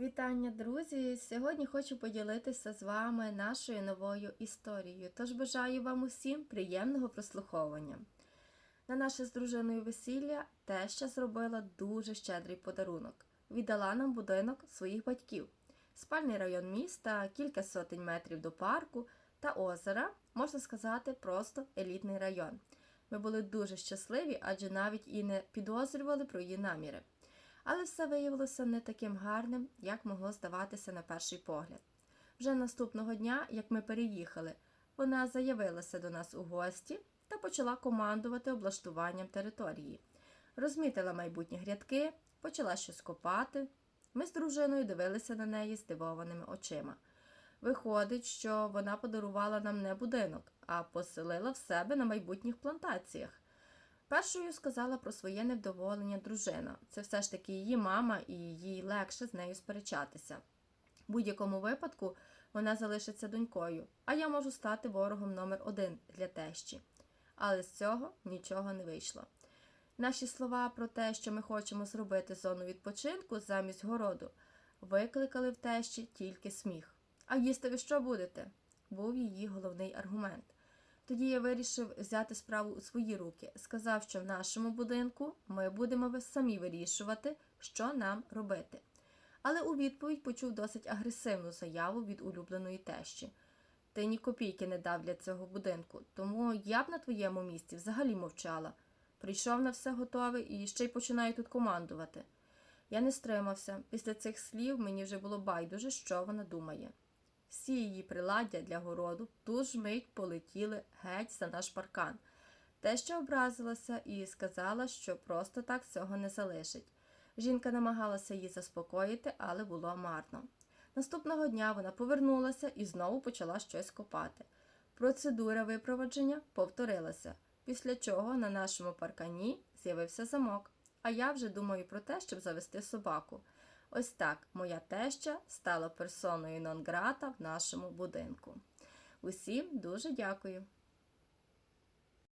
Вітання, друзі! Сьогодні хочу поділитися з вами нашою новою історією. Тож бажаю вам усім приємного прослуховування. На наше з дружиною весілля теща зробила дуже щедрий подарунок. Віддала нам будинок своїх батьків, спальний район міста, кілька сотень метрів до парку та озера, можна сказати, просто елітний район. Ми були дуже щасливі, адже навіть і не підозрювали про її наміри. Але все виявилося не таким гарним, як могло здаватися на перший погляд. Вже наступного дня, як ми переїхали, вона заявилася до нас у гості та почала командувати облаштуванням території. Розмітила майбутні грядки, почала щось копати. Ми з дружиною дивилися на неї здивованими очима. Виходить, що вона подарувала нам не будинок, а поселила в себе на майбутніх плантаціях. Першою сказала про своє невдоволення дружина. Це все ж таки її мама, і їй легше з нею сперечатися. В будь-якому випадку вона залишиться донькою, а я можу стати ворогом номер один для тещі. Але з цього нічого не вийшло. Наші слова про те, що ми хочемо зробити зону відпочинку замість городу, викликали в тещі тільки сміх. А їсти ви що будете? був її головний аргумент. Тоді я вирішив взяти справу у свої руки. Сказав, що в нашому будинку ми будемо самі вирішувати, що нам робити. Але у відповідь почув досить агресивну заяву від улюбленої тещі. Ти ні копійки не дав для цього будинку, тому я б на твоєму місці взагалі мовчала. Прийшов на все готове і ще й починаю тут командувати. Я не стримався. Після цих слів мені вже було байдуже, що вона думає. Всі її приладдя для городу ту ж мить полетіли геть за наш паркан. Теща образилася і сказала, що просто так цього не залишить. Жінка намагалася її заспокоїти, але було марно. Наступного дня вона повернулася і знову почала щось копати. Процедура випроводження повторилася, після чого на нашому паркані з'явився замок. А я вже думаю про те, щоб завести собаку. Ось так моя теща стала персоною нон-грата в нашому будинку. Усім дуже дякую.